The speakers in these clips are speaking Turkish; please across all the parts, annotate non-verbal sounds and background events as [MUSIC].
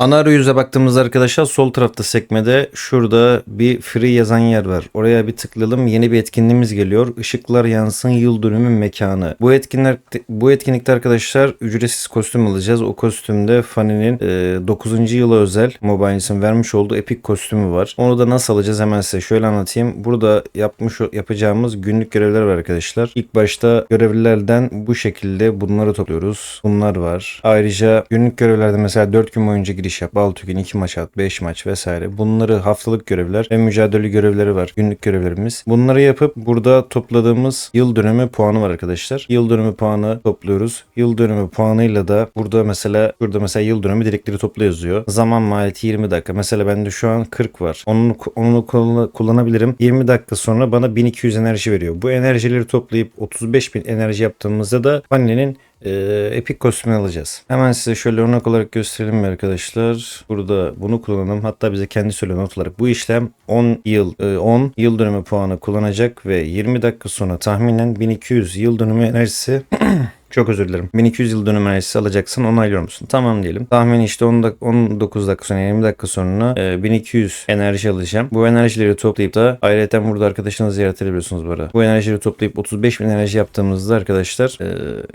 Ana arayüze baktığımızda arkadaşlar sol tarafta sekmede şurada bir free yazan yer var. Oraya bir tıklayalım. Yeni bir etkinliğimiz geliyor. Işıklar yansın yıl dönümü mekanı. Bu etkinler bu etkinlikte arkadaşlar ücretsiz kostüm alacağız. O kostümde Fanny'nin e, 9. yıla özel Mobile'sin vermiş olduğu epik kostümü var. Onu da nasıl alacağız hemen size şöyle anlatayım. Burada yapmış yapacağımız günlük görevler var arkadaşlar. İlk başta görevlilerden bu şekilde bunları topluyoruz. Bunlar var. Ayrıca günlük görevlerde mesela 4 gün boyunca giriş yap. 6 gün 2 maç at, 5 maç vesaire. Bunları haftalık görevler ve mücadele görevleri var. Günlük görevlerimiz. Bunları yapıp burada topladığımız yıl dönümü puanı var arkadaşlar. Yıl dönümü puanı topluyoruz. Yıl dönümü puanıyla da burada mesela burada mesela yıl dönümü direkleri topla yazıyor. Zaman maliyeti 20 dakika. Mesela bende şu an 40 var. Onu, onu kullan- kullanabilirim. 20 dakika sonra bana 1200 enerji veriyor. Bu enerjileri toplayıp 35.000 enerji yaptığımızda da annenin e, epik kostümü alacağız. Hemen size şöyle örnek olarak gösterelim mi arkadaşlar. Burada bunu kullanalım. Hatta bize kendi söylüyor not olarak. Bu işlem 10 yıl e, 10 yıl dönümü puanı kullanacak ve 20 dakika sonra tahminen 1200 yıl dönümü enerjisi [CLEARS THROAT] Çok özür dilerim. 1200 yıl dönüm enerjisi alacaksın onaylıyor musun? Tamam diyelim. Tahmin işte 10 dak 19 dakika sonra 20 dakika sonra e, 1200 enerji alacağım. Bu enerjileri toplayıp da ayrıca burada arkadaşınızı ziyaret edebiliyorsunuz bu arada. Bu enerjileri toplayıp 35 bin enerji yaptığımızda arkadaşlar e,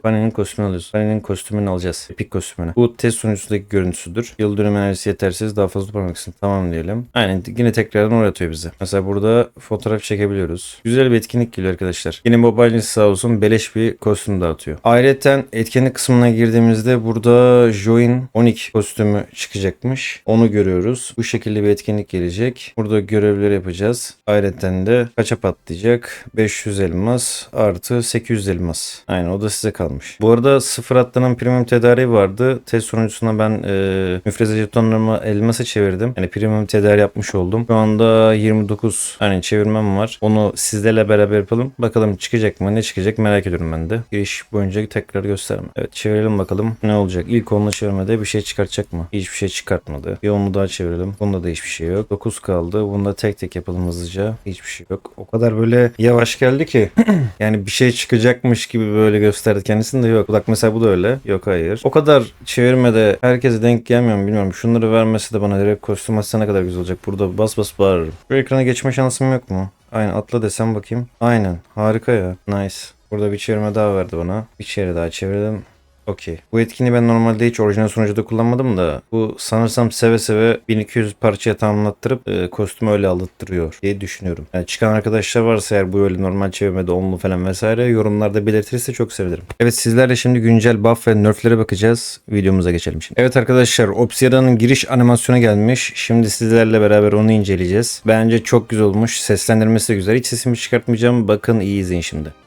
Bunny'nin kostümünü alıyoruz. Bunny'nin kostümünü alacağız. Epik kostümünü. Bu test sonucundaki görüntüsüdür. Yıl dönüm enerjisi yetersiz daha fazla toplamak için. Tamam diyelim. Aynen yine tekrardan oraya atıyor bize. Mesela burada fotoğraf çekebiliyoruz. Güzel bir etkinlik geliyor arkadaşlar. Yine mobile sağ olsun beleş bir kostüm dağıtıyor. Ayrıca etkinlik kısmına girdiğimizde burada Join 12 kostümü çıkacakmış. Onu görüyoruz. Bu şekilde bir etkinlik gelecek. Burada görevleri yapacağız. Ayrıca de kaça patlayacak? 500 elmas artı 800 elmas. Aynen o da size kalmış. Bu arada sıfır atlanan premium tedariği vardı. Test sonucunda ben e, müfreze jetonlarımı elmasa çevirdim. Yani premium tedarik yapmış oldum. Şu anda 29 hani çevirmem var. Onu sizlerle beraber yapalım. Bakalım çıkacak mı? Ne çıkacak merak ediyorum ben de. Giriş boyunca tekrar gösterme. Evet çevirelim bakalım ne olacak. İlk onunla çevirmede bir şey çıkartacak mı? Hiçbir şey çıkartmadı. Bir onu daha çevirelim. Bunda da hiçbir şey yok. 9 kaldı. Bunda tek tek yapalım hızlıca. Hiçbir şey yok. O kadar böyle yavaş geldi ki. [CLEARS THROAT] yani bir şey çıkacakmış gibi böyle gösterdi kendisini de yok. Bak mesela bu da öyle. Yok hayır. O kadar çevirmede herkese denk gelmiyor mu bilmiyorum. Şunları vermesi de bana direkt kostüm açsa ne kadar güzel olacak. Burada bas bas bağırırım. Bu ekrana geçme şansım yok mu? Aynen atla desem bakayım. Aynen. Harika ya. Nice. Burada bir çevirme daha verdi bana. Bir çeviri daha çevirdim. Okey. Bu etkinliği ben normalde hiç orijinal sunucuda kullanmadım da bu sanırsam seve seve 1200 parçaya tamamlattırıp e, kostümü öyle alıttırıyor diye düşünüyorum. Yani çıkan arkadaşlar varsa eğer bu öyle normal çevirmede onlu falan vesaire yorumlarda belirtirse çok sevinirim. Evet sizlerle şimdi güncel buff ve nerflere bakacağız. Videomuza geçelim şimdi. Evet arkadaşlar Obsidian'ın giriş animasyonu gelmiş. Şimdi sizlerle beraber onu inceleyeceğiz. Bence çok güzel olmuş. Seslendirmesi de güzel. Hiç sesimi çıkartmayacağım. Bakın iyi izleyin şimdi.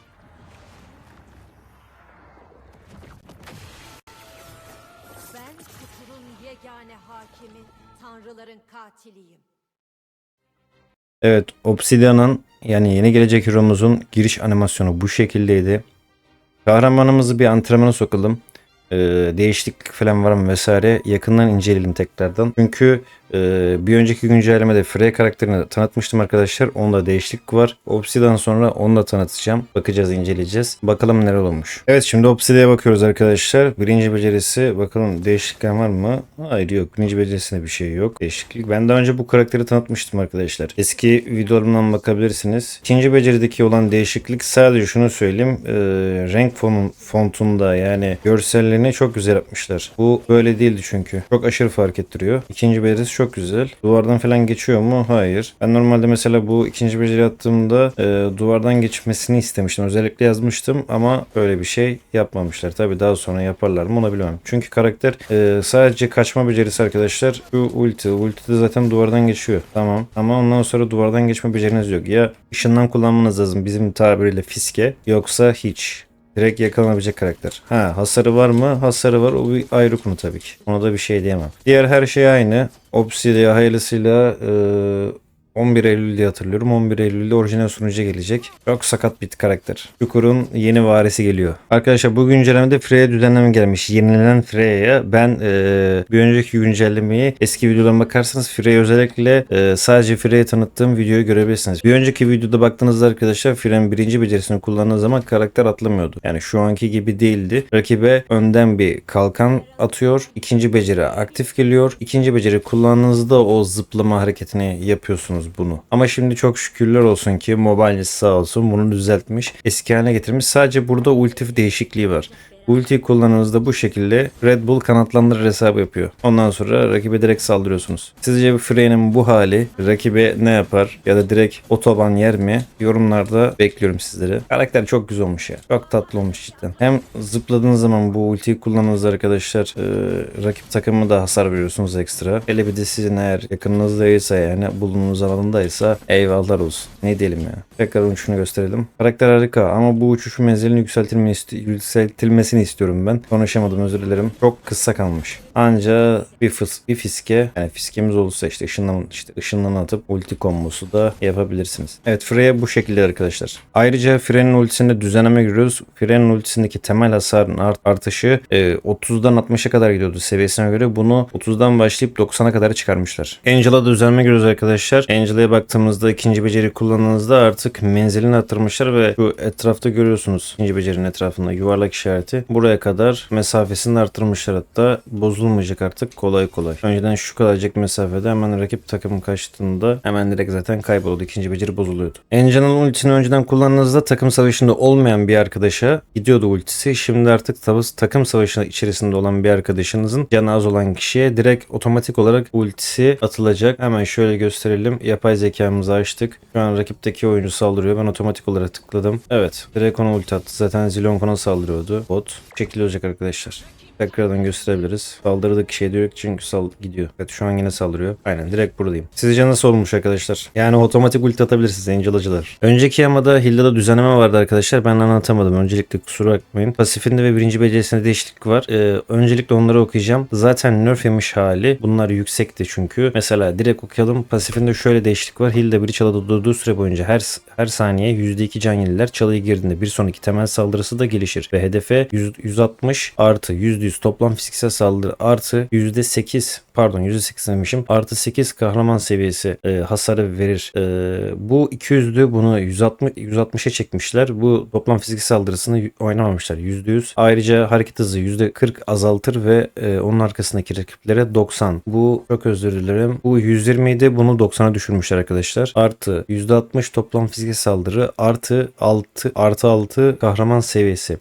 Ben Kutur'un yegane hakimi, tanrıların katiliyim. Evet Obsidian'ın yani yeni gelecek hero'muzun giriş animasyonu bu şekildeydi. Kahramanımızı bir antrenmana sokalım. Ee, değişiklik falan var mı vesaire yakından inceleyelim tekrardan. Çünkü e, bir önceki güncellemede Frey karakterini tanıtmıştım arkadaşlar. Onda değişiklik var. Obsidian sonra onu da tanıtacağım. Bakacağız inceleyeceğiz. Bakalım neler olmuş. Evet şimdi Obsidian'a bakıyoruz arkadaşlar. Birinci becerisi bakalım değişiklikler var mı? Hayır yok. Birinci becerisinde bir şey yok. Değişiklik. Ben daha önce bu karakteri tanıtmıştım arkadaşlar. Eski videolarımdan bakabilirsiniz. İkinci becerideki olan değişiklik sadece şunu söyleyeyim. E, renk fonun, fontunda yani görselliğini çok güzel yapmışlar. Bu böyle değildi çünkü. Çok aşırı fark ettiriyor. İkinci becerisi çok güzel. Duvardan falan geçiyor mu? Hayır. Ben normalde mesela bu ikinci beceri attığımda e, duvardan geçmesini istemiştim. Özellikle yazmıştım ama böyle bir şey yapmamışlar. Tabi daha sonra yaparlar mı onu bilemem. Çünkü karakter e, sadece kaçma becerisi arkadaşlar. Şu ulti. Ulti de zaten duvardan geçiyor. Tamam. Ama ondan sonra duvardan geçme beceriniz yok. Ya ışından kullanmanız lazım bizim tabiriyle fiske yoksa hiç. Direkt yakalanabilecek karakter. Ha hasarı var mı? Hasarı var. O bir ayrı konu tabii ki. Ona da bir şey diyemem. Diğer her şey aynı. Obsidia hayırlısıyla e, 11 Eylül diye hatırlıyorum. 11 Eylül'de orijinal sunucuya gelecek. Çok sakat bir karakter. Çukur'un yeni varisi geliyor. Arkadaşlar bu güncellemede Freya düzenleme gelmiş. Yenilenen Freya'ya ben eee, bir önceki güncellemeyi eski videolarıma bakarsanız Freya özellikle eee, sadece Freya'yı tanıttığım videoyu görebilirsiniz. Bir önceki videoda baktığınızda arkadaşlar Freya'nın birinci becerisini kullandığı zaman karakter atlamıyordu. Yani şu anki gibi değildi. Rakibe önden bir kalkan atıyor. İkinci beceri aktif geliyor. İkinci beceri kullandığınızda o zıplama hareketini yapıyorsunuz bunu. Ama şimdi çok şükürler olsun ki Mobile sağ olsun bunu düzeltmiş. Eski haline getirmiş. Sadece burada ulti değişikliği var. Ultiyi kullandığınızda bu şekilde Red Bull kanatlandırır hesabı yapıyor. Ondan sonra rakibe direkt saldırıyorsunuz. Sizce Freya'nın bu hali rakibe ne yapar ya da direkt otoban yer mi? Yorumlarda bekliyorum sizleri. Karakter çok güzel olmuş ya. Çok tatlı olmuş cidden. Hem zıpladığınız zaman bu ultiyi kullandığınızda arkadaşlar e, rakip takımı da hasar veriyorsunuz ekstra. Hele bir de sizin eğer yakınınızdaysa yani bulunduğunuz alandaysa eyvallah olsun. Ne diyelim ya. Tekrar uçuşunu gösterelim. Karakter harika ama bu uçuş menzilini yükseltilme isti- yükseltilmesini istiyorum ben. Konuşamadım özür dilerim. Çok kısa kalmış. Anca bir, fıs, bir fiske yani fiskemiz olursa işte ışınlan, işte ışınlan atıp ulti kombosu da yapabilirsiniz. Evet Freya bu şekilde arkadaşlar. Ayrıca Freya'nın ultisinde düzenleme görüyoruz. Freya'nın ultisindeki temel hasarın art- artışı e, 30'dan 60'a kadar gidiyordu seviyesine göre. Bunu 30'dan başlayıp 90'a kadar çıkarmışlar. Angela'da düzenleme görüyoruz arkadaşlar. Angela'ya baktığımızda ikinci beceri kullandığınızda artık menzilini arttırmışlar ve şu etrafta görüyorsunuz ikinci becerinin etrafında yuvarlak işareti. Buraya kadar mesafesini arttırmışlar hatta bozulmayacak artık kolay kolay. Önceden şu kadarcık mesafede hemen rakip takım kaçtığında hemen direkt zaten kayboluyordu. İkinci beceri bozuluyordu. Angela'nın ultisini önceden kullandığınızda takım savaşında olmayan bir arkadaşa gidiyordu ultisi. Şimdi artık takım savaşı içerisinde olan bir arkadaşınızın canı az olan kişiye direkt otomatik olarak ultisi atılacak. Hemen şöyle gösterelim. Yapay zekamızı açtık. Şu an rakipteki oyuncu saldırıyor. Ben otomatik olarak tıkladım. Evet. Direkt ona ulti attı. Zaten Zilonkon'a saldırıyordu. Bot. Bu şekilde olacak arkadaşlar. Tekrardan gösterebiliriz. Saldırıdaki şey diyor çünkü sal gidiyor. Evet şu an yine saldırıyor. Aynen direkt buradayım. Sizce nasıl olmuş arkadaşlar? Yani otomatik ulti atabilirsiniz Angel'acılar. Önceki yamada Hilda'da düzenleme vardı arkadaşlar. Ben anlatamadım. Öncelikle kusura bakmayın. Pasifinde ve birinci becerisinde değişiklik var. Ee, öncelikle onları okuyacağım. Zaten nerf yemiş hali. Bunlar yüksekti çünkü. Mesela direkt okuyalım. Pasifinde şöyle değişiklik var. Hilda bir çalıda durduğu süre boyunca her her saniye %2 can yeniler. Çalıya girdiğinde bir sonraki temel saldırısı da gelişir. Ve hedefe 100, 160 artı %100 toplam fiziksel saldırı artı %8 pardon %8 demişim artı 8 kahraman seviyesi e, hasarı verir. E, bu 200'lü bunu 160 160'a çekmişler. Bu toplam fiziksel saldırısını oynamamışlar %100. Ayrıca hareket hızı %40 azaltır ve e, onun arkasındaki rakiplere 90. Bu çok özür dilerim. Bu 120 idi bunu 90'a düşürmüşler arkadaşlar. Artı %60 toplam fiziksel saldırı artı 6 artı 6 kahraman seviyesi.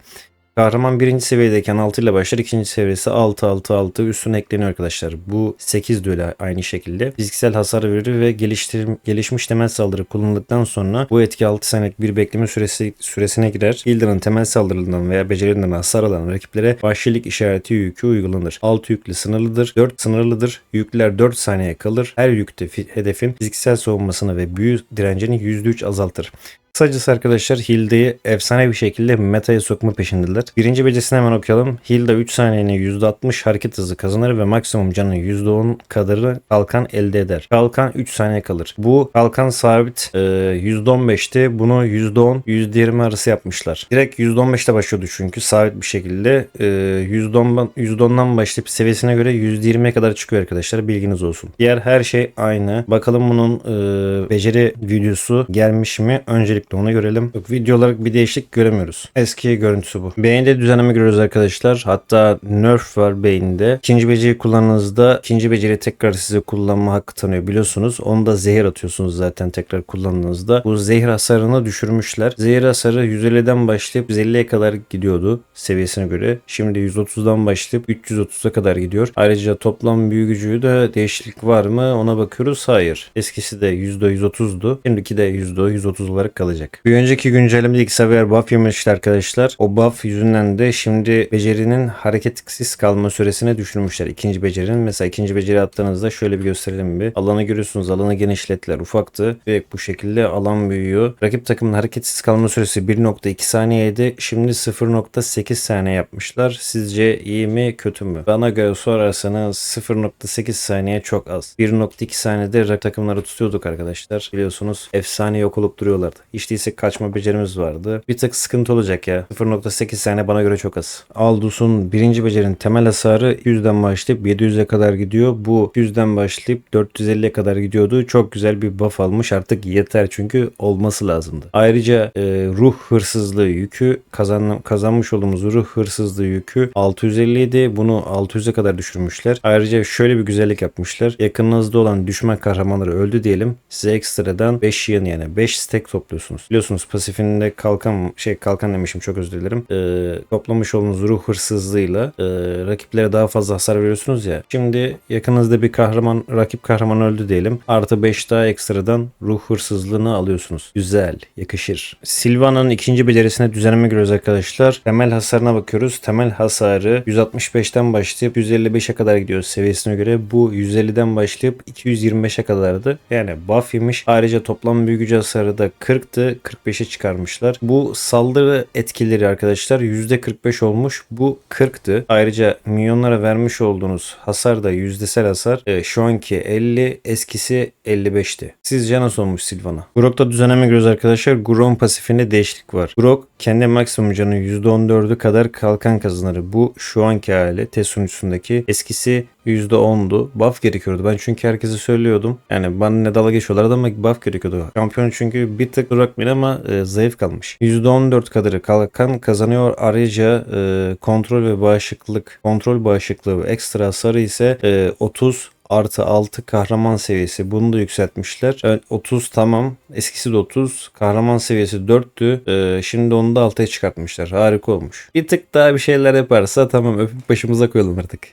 Kahraman birinci seviyedeyken 6 ile başlar. ikinci seviyesi 6 6 6 üstüne ekleniyor arkadaşlar. Bu 8 de öyle aynı şekilde. Fiziksel hasar verir ve geliştir, gelişmiş temel saldırı kullanıldıktan sonra bu etki 6 saniyelik bir bekleme süresi süresine girer. Hildra'nın temel saldırılarından veya becerilerinden hasar alan rakiplere vahşilik işareti yükü uygulanır. 6 yüklü sınırlıdır. 4 sınırlıdır. Yükler 4 saniye kalır. Her yükte fi- hedefin fiziksel savunmasını ve büyü direncini %3 azaltır. Kısacası arkadaşlar Hilda'yı efsane bir şekilde meta'ya sokma peşindeler. Birinci becerisini hemen okuyalım. Hilda 3 saniyene %60 hareket hızı kazanır ve maksimum canı %10 kadarı kalkan elde eder. Kalkan 3 saniye kalır. Bu kalkan sabit e, %15'ti. Bunu %10, %20 arası yapmışlar. Direkt %15'te başlıyordu çünkü sabit bir şekilde. E, %10'dan, %10'dan başlayıp seviyesine göre %20'ye kadar çıkıyor arkadaşlar. Bilginiz olsun. Diğer her şey aynı. Bakalım bunun e, beceri videosu gelmiş mi? Öncelikle onu görelim. Yok, video olarak bir değişiklik göremiyoruz. Eski görüntüsü bu. Beyinde düzenleme görüyoruz arkadaşlar. Hatta nerf var beyinde. İkinci beceri kullandığınızda ikinci beceri tekrar size kullanma hakkı tanıyor biliyorsunuz. Onu da zehir atıyorsunuz zaten tekrar kullandığınızda. Bu zehir hasarını düşürmüşler. Zehir hasarı 150'den başlayıp 150'ye kadar gidiyordu seviyesine göre. Şimdi 130'dan başlayıp 330'a kadar gidiyor. Ayrıca toplam büyü gücü de değişiklik var mı ona bakıyoruz. Hayır. Eskisi de %130'du. Şimdiki de %130 olarak kalacak. Kalacak. Bir önceki güncellemede Xavier buff yemişti arkadaşlar. O buff yüzünden de şimdi becerinin hareketsiz kalma süresine düşürmüşler. İkinci becerinin mesela ikinci beceri attığınızda şöyle bir gösterelim bir. Alanı görüyorsunuz. Alanı genişlettiler. Ufaktı ve bu şekilde alan büyüyor. Rakip takımın hareketsiz kalma süresi 1.2 saniyeydi. Şimdi 0.8 saniye yapmışlar. Sizce iyi mi kötü mü? Bana göre sorarsanız 0.8 saniye çok az. 1.2 saniyede rakip takımları tutuyorduk arkadaşlar. Biliyorsunuz efsane yok olup duruyorlardı. Hiç değilse kaçma becerimiz vardı. Bir tık sıkıntı olacak ya. 0.8 saniye bana göre çok az. Aldus'un birinci becerinin temel hasarı 100'den başlayıp 700'e kadar gidiyor. Bu 100'den başlayıp 450'ye kadar gidiyordu. Çok güzel bir buff almış. Artık yeter çünkü olması lazımdı. Ayrıca e, ruh hırsızlığı yükü kazan, kazanmış olduğumuz ruh hırsızlığı yükü 650 idi. Bunu 600'e kadar düşürmüşler. Ayrıca şöyle bir güzellik yapmışlar. Yakınınızda olan düşman kahramanları öldü diyelim. Size ekstradan 5 yığın yani 5 stack topluyorsunuz. Biliyorsunuz pasifinde kalkan şey kalkan demişim çok özür dilerim. E, toplamış olduğunuz ruh hırsızlığıyla e, rakiplere daha fazla hasar veriyorsunuz ya. Şimdi yakınızda bir kahraman rakip kahraman öldü diyelim. Artı 5 daha ekstradan ruh hırsızlığını alıyorsunuz. Güzel, yakışır. Silvana'nın ikinci becerisine düzenleme görüyoruz arkadaşlar. Temel hasarına bakıyoruz. Temel hasarı 165'ten başlayıp 155'e kadar gidiyor seviyesine göre. Bu 150'den başlayıp 225'e kadardı. Yani buff yemiş. Ayrıca toplam büyü gücü hasarı da 40'tı. 45'e çıkarmışlar. Bu saldırı etkileri arkadaşlar %45 olmuş. Bu 40'tı. Ayrıca milyonlara vermiş olduğunuz hasar da yüzdesel hasar e, şu anki 50 eskisi 55'ti. Sizce nasıl olmuş Silvana? Grok'ta düzenleme görüyoruz arkadaşlar. Grok'un pasifinde değişiklik var. Grok kendi maksimum canı %14'ü kadar kalkan kazanır. Bu şu anki hali test sunucusundaki. Eskisi %10'du. Buff gerekiyordu. Ben çünkü herkese söylüyordum. Yani bana ne dalga geçiyorlardı ama buff gerekiyordu. Şampiyon çünkü bir tık bırakmayın ama e, zayıf kalmış. %14 kadarı kalkan kazanıyor. Ayrıca e, kontrol ve bağışıklık, kontrol bağışıklığı ekstra hasarı ise e, 30 artı 6 kahraman seviyesi. Bunu da yükseltmişler. Evet, 30 tamam. Eskisi de 30. Kahraman seviyesi 4'tü. Ee, şimdi onu da 6'ya çıkartmışlar. Harika olmuş. Bir tık daha bir şeyler yaparsa tamam öpüp başımıza koyalım artık.